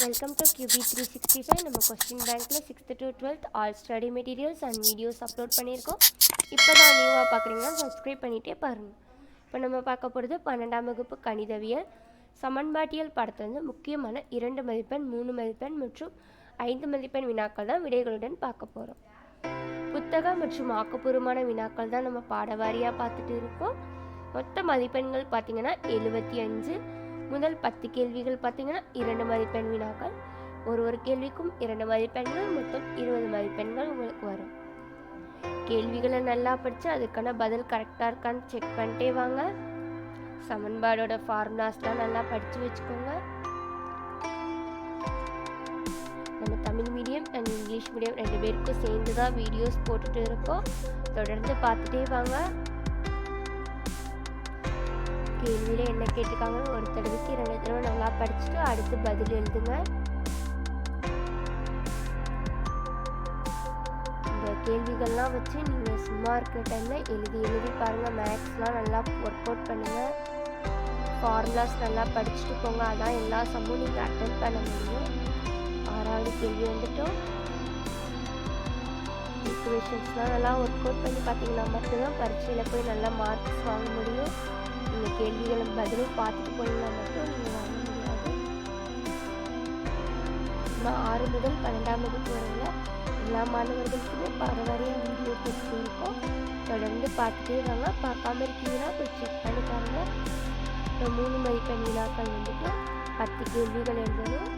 Welcome to QB three sixty five நம்ம question பேங்க்கில் sixth to twelfth all study materials and videos upload பண்ணியிருக்கோம். இப்போ தான் நியூவாக பார்க்குறீங்கன்னா சப்ஸ்கிரைப் பண்ணிகிட்டே பாருங்கள் இப்போ நம்ம பார்க்க போகிறது பன்னெண்டாம் வகுப்பு கணிதவியல். சமன்பாட்டியல் பாடத்திலிருந்து முக்கியமான இரண்டு மதிப்பெண் மூணு மதிப்பெண் மற்றும் ஐந்து மதிப்பெண் வினாக்கள் தான் விடைகளுடன் பார்க்க போகிறோம் புத்தகம் மற்றும் ஆக்கப்பூர்வமான வினாக்கள் தான் நம்ம பாடவாரியாக பார்த்துட்டு இருக்கோம். மொத்த மதிப்பெண்கள் பார்த்தீங்கன்னா எழுபத்தி அஞ்சு முதல் பத்து கேள்விகள் பார்த்தீங்கன்னா இரண்டு மதிப்பெண் வினாக்கள். ஒரு ஒரு கேள்விக்கும் இரண்டு மதிப்பெண்கள் மொத்தம் இருபது மதிப்பெண்கள் உங்களுக்கு வரும். கேள்விகளை நல்லா படித்து அதுக்கான பதில் கரெக்டாக இருக்கான்னு செக் பண்ணிட்டே வாங்க. சமன்பாடோட ஃபார்முலாஸ்லாம் நல்லா படித்து வச்சுக்கோங்க. நம்ம Tamil medium and English medium ரெண்டு பேருக்கும் சேர்ந்து தான் வீடியோஸ் போட்டுட்டு இருக்கோம். தொடர்ந்து பார்த்துட்டே வாங்க. கேள்வியில் என்ன கேட்டிருக்காங்கன்னு ஒரு தடவைக்கு ரெண்டு தடவை நல்லா படிச்சுட்டு அடுத்து பதில் எழுதுங்க. இந்த கேள்விகள்லாம் வச்சு நீங்கள் சும்மா இருக்கிற டைமில் எழுதி எழுதி பாருங்கள் மேக்ஸ்லாம் நல்லா ஒர்க் அவுட் பண்ணுங்கள் ஃபார்முலாஸ் நல்லா படிச்சுட்டு போங்க. அதான் எல்லா சம்மும் நீங்கள் அட்டன் பண்ண முடியும். ஆறாவது கேள்வி வந்துட்டோம். ஈக்குவேஷன்ஸ்லாம் நல்லா ஒர்க் அவுட் பண்ணி பார்த்தீங்கன்னா மட்டும்தான் பரீட்சையில் போய் நல்லா மார்க்ஸ் வாங்க முடியும். நீங்கள் கேள்விகளும் பதிலும் பார்த்துட்டு போனீங்கன்னா மட்டும் நீங்கள் வாங்க முடியாது. நான் ஆறு முதல் பன்னெண்டாம் வகுப்பு வரையில் எல்லா மாணவர்களுக்குமே பரவாயில்லையாக வீடியோ கொடுத்து இருக்கோம். தொடர்ந்து பார்த்துட்டே வாங்க. பார்க்காம இருக்கீங்கன்னா போய் செக் பண்ணி பாருங்க. இப்போ மூணு மதிப்பெண் விழாக்கள் வந்துட்டு பத்து கேள்விகள் எழுதணும்.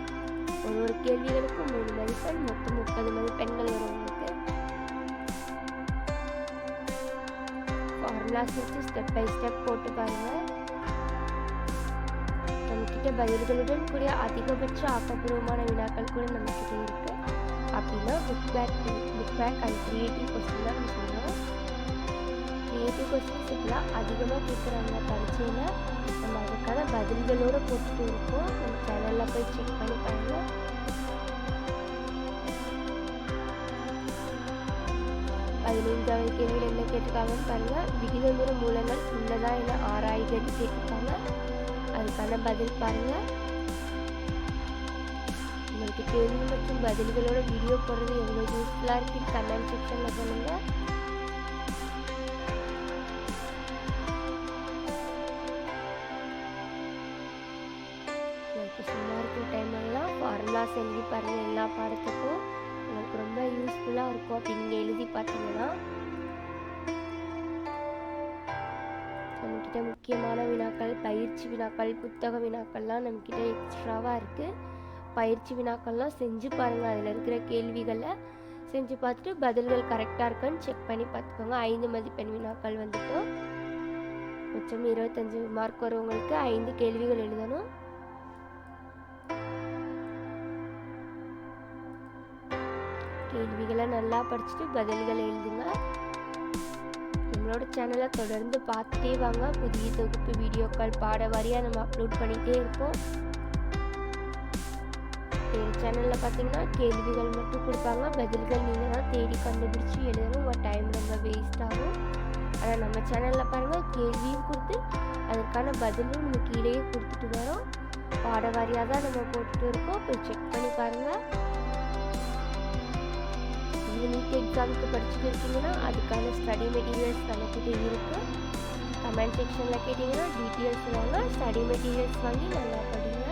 ஒரு ஒரு கேள்விகளுக்கும் மூணு மதிப்பெண் மொத்தம் முப்பது மதிப்பெண்கள் வரும் உங்களுக்கு. ஃபார்முலாஸ் வச்சு ஸ்டெப் பை ஸ்டெப் போட்டு பாருங்கள் நம்மக்கிட்ட பதில்களுடன் கூடிய அதிகபட்ச ஆக்கப்பூர்வமான வினாக்கள் கூட நம்மக்கிட்ட இருக்குது அப்படின்னா book back book back and creative question தான் நம்ம சொல்லுவோம் க்ரியேட்டிவ் கொஸ்டின்ஸ் இப்போலாம் அதிகமாக கேட்குறாங்க பரீட்சையில் நம்ம அதுக்கான பதில்களோடு போட்டுட்டு இருக்கோம். நம்ம சேனலில் போய் செக் பண்ணி பாருங்கள் பதினைஞ்சாவது கேள்வியில் என்ன கேட்டிருக்காங்கன்னு பாருங்கள் விகிதமுறு மூலங்கள் உள்ளதா என ஆராய்கன்னு கேட்டிருக்காங்க. அதுக்கான பதில் பாருங்கள் உங்களுக்கு கேள்வி மற்றும் பதில்களோட வீடியோ போடுறது எவ்வளோ யூஸ்ஃபுல்லாக இருக்குன்னு கமெண்ட் செக்ஷனில் சொல்லுங்கள் சும்மா இருக்கும் டைம் எல்லாம் ஃபார்முலாஸ் எழுதி பாருங்கள் எல்லா பாடத்துக்கும். உங்களுக்கு ரொம்ப யூஸ்ஃபுல்லாக இருக்கும் அப்படி நீங்கள் எழுதி பார்த்தீங்கன்னா நம்மக்கிட்ட முக்கியமான வினாக்கள் பயிற்சி வினாக்கள் புத்தக வினாக்கள்லாம் நம்மக்கிட்ட எக்ஸ்ட்ராவாக இருக்குது பயிற்சி வினாக்கள்லாம் செஞ்சு பாருங்கள் அதில் இருக்கிற கேள்விகளை செஞ்சு பார்த்துட்டு பதில்கள் கரெக்டாக இருக்கான்னு செக் பண்ணி பார்த்துக்கோங்க. ஐந்து மதிப்பெண் வினாக்கள் வந்துட்டோம். மிச்சம் இருபத்தஞ்சி மார்க் வரவங்களுக்கு ஐந்து கேள்விகள் எழுதணும். கேள்விகளை நல்லா படிச்சுட்டு பதில்களை எழுதுங்க. நம்மளோட சேனலை தொடர்ந்து பார்த்துட்டே வாங்க. புதிய தொகுப்பு வீடியோக்கள் பாட வாரியாக நம்ம அப்லோட் பண்ணிகிட்டே இருப்போம். எங்கள் சேனலில் பார்த்தீங்கன்னா கேள்விகள் மட்டும் கொடுப்பாங்க. பதில்கள் நீங்கள் தான் தேடி கண்டுபிடிச்சி எழுதணும் உங்கள் டைம் ரொம்ப வேஸ்ட் ஆகும். ஆனால் நம்ம சேனலில் பாருங்கள் கேள்வியும் கொடுத்து அதற்கான பதிலும் நம்ம கீழேயே கொடுத்துட்டு வரோம். பாட வாரியாக தான் நம்ம போட்டுட்டு இருக்கோம். போய் செக் பண்ணி பாருங்கள் நீங்கள் நீட் எக்ஸாமுக்கு படிச்சுட்டு இருக்கீங்கன்னா அதுக்கான ஸ்டடி மெட்டீரியல்ஸ் நம்மக்கிட்ட இருக்குது கமெண்ட் செக்ஷனில் கேட்டிங்கன்னா டீட்டெயில்ஸ் வாங்க. ஸ்டடி மெட்டீரியல்ஸ் வாங்கி நல்லா படிங்க.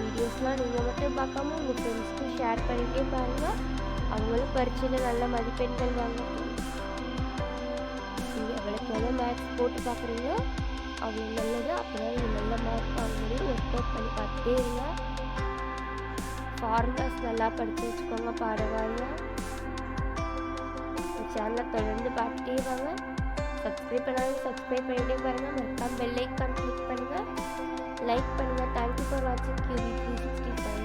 வீடியோஸ்லாம் நீங்கள் மட்டும் பார்க்காம உங்கள் ஃப்ரெண்ட்ஸ்க்கும் ஷேர் பண்ணிகிட்டே பாருங்கள் அவங்களும் பரீட்சையில் நல்ல மதிப்பெண்கள் வாங்கட்டும். நீங்கள் எவ்வளோக்கு எவ்வளோ மேக்ஸ் போட்டு பார்க்குறீங்களோ அவ்வளோ நல்லது அப்போ தான் நீங்கள் நல்ல மார்க் வாங்க முடியும் ஒர்க் அவுட் பண்ணி பார்த்துட்டே இருங்க. ஃபார்முலாஸ் நல்லா படித்து வச்சுக்கோங்க பாடுவாங்க சேனலை தொடர்ந்து பார்த்துட்டே வாங்க சப்ஸ்கிரைப் பண்ணாலும் சப்ஸ்கிரைப் பண்ணிட்டே பாருங்கள் மறக்காம பெல் ஐக்கான் கிளிக் பண்ணுங்கள் லைக் பண்ணுங்கள் தேங்க்யூ ஃபார் வாட்சிங் கியூபி த்ரீ சிக்ஸ்டி ஃபைவ்